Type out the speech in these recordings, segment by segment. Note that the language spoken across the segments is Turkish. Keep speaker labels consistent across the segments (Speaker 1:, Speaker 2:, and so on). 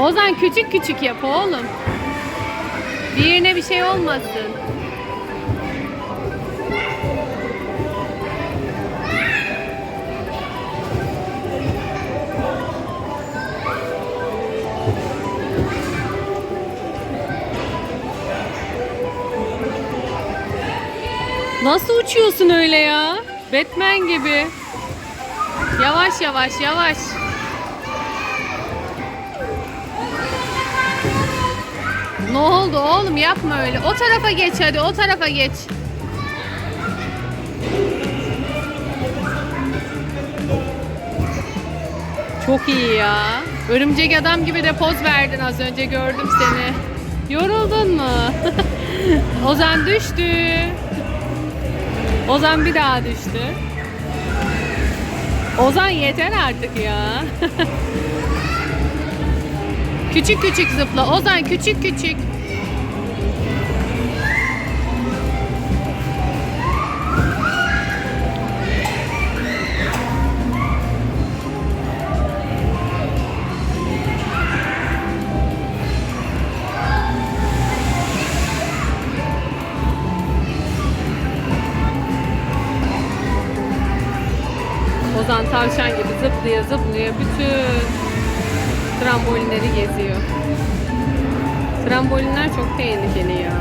Speaker 1: Ozan küçük küçük yap oğlum. Bir yerine bir şey olmasın. Nasıl uçuyorsun öyle ya? Batman gibi. Yavaş yavaş yavaş. Ne oldu oğlum yapma öyle. O tarafa geç hadi o tarafa geç. Çok iyi ya. Örümcek adam gibi de poz verdin az önce gördüm seni. Yoruldun mu? Ozan düştü. Ozan bir daha düştü. Ozan yeter artık ya. küçük küçük zıpla. Ozan küçük küçük. Ozan tavşan gibi zıplıyor zıplıyor bütün trambolinleri geziyor. Trambolinler çok tehlikeli ya.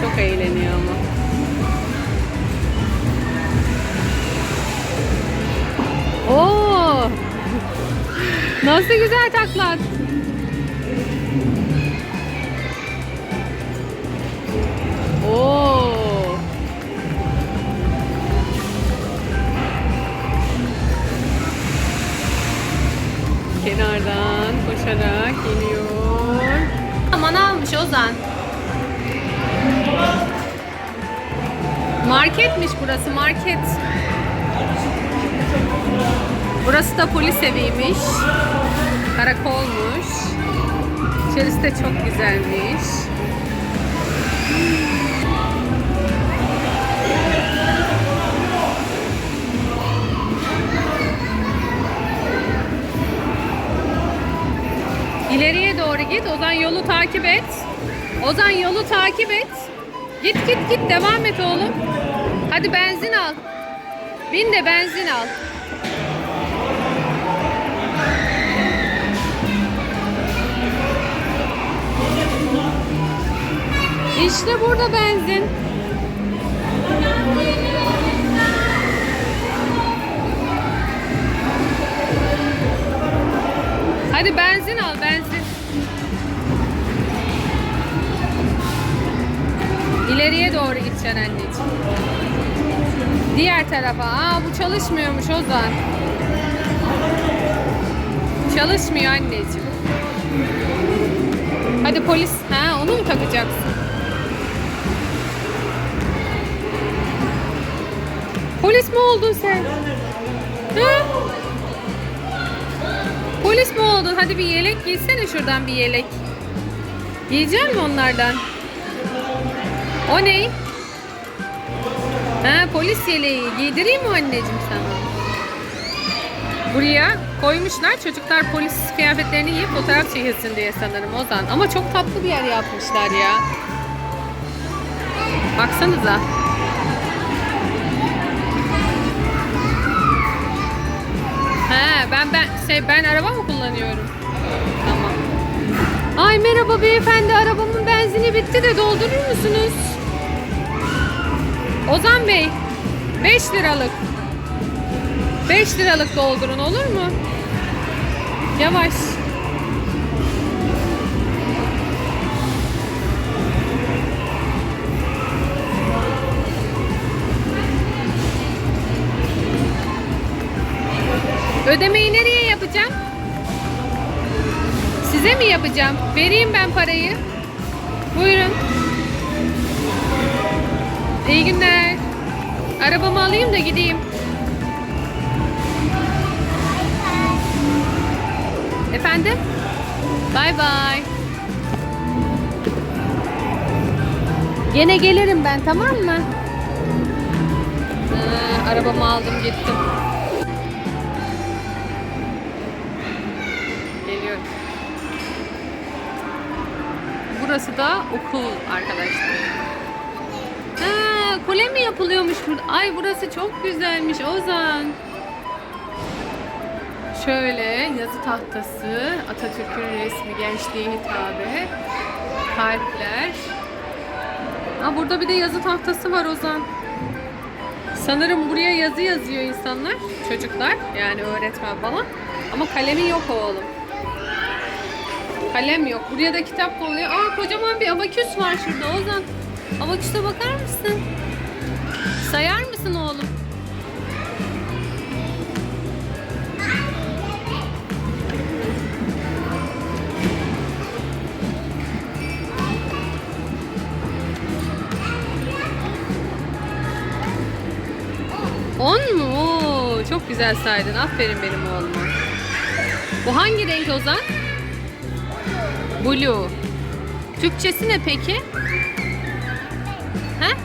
Speaker 1: Çok eğleniyor ama. Oo! Nasıl güzel taklat. Kenardan koşarak geliyor. Aman almış Ozan. Marketmiş burası market. Burası da polis eviymiş. Karakolmuş. İçerisi de çok güzelmiş. İleriye yolu takip et. Ozan yolu takip et. Git git git devam et oğlum. Hadi benzin al. Bin de benzin al. İşte burada benzin. Hadi benzin al benzin. İleriye doğru gideceksin anneciğim. Diğer tarafa. Aa bu çalışmıyormuş Ozan. Çalışmıyor anneciğim. Hadi polis. Ha onu mu takacaksın? Polis mi oldun sen? Ha? Polis mi oldun? Hadi bir yelek giysene şuradan bir yelek. Giyecek mi onlardan? O ne? Ha polis yeleği. Giydireyim mi anneciğim sana? Buraya koymuşlar. Çocuklar polis kıyafetlerini giyip fotoğraf çekilsin diye sanırım Ozan. Ama çok tatlı bir yer yapmışlar ya. Baksanıza. He ben ben şey ben araba mı kullanıyorum? Ay merhaba beyefendi arabamın benzini bitti de doldurur musunuz? Ozan Bey 5 liralık 5 liralık doldurun olur mu? Yavaş. Ödemeyi nereye yapacağım? Size mi yapacağım? Vereyim ben parayı. Buyurun. İyi günler. Arabamı alayım da gideyim. Efendim? Bay bay. Gene gelirim ben tamam mı? Ee, arabamı aldım gittim. Burası da okul arkadaşlar. Ha, kule mi yapılıyormuş burada? Ay burası çok güzelmiş Ozan. Şöyle yazı tahtası, Atatürk'ün resmi, gençliğe hitabe, kalpler. Ha, burada bir de yazı tahtası var Ozan. Sanırım buraya yazı yazıyor insanlar, çocuklar. Yani öğretmen falan. Ama kalemi yok oğlum. Kalem yok. Buraya da kitap konuyor. Aa kocaman bir abaküs var şurada Ozan. Abaküse bakar mısın? Sayar mısın oğlum? On mu? Oo, çok güzel saydın. Aferin benim oğluma. Bu hangi renk Ozan? Blue. Türkçesi ne peki? He?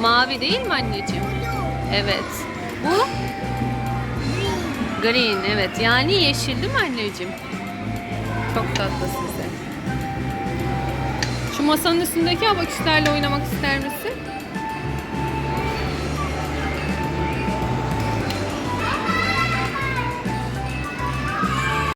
Speaker 1: Mavi değil mi anneciğim? Evet. Bu? Green evet. Yani yeşil değil mi anneciğim? Çok tatlı size. Şu masanın üstündeki abaküslerle oynamak ister misin?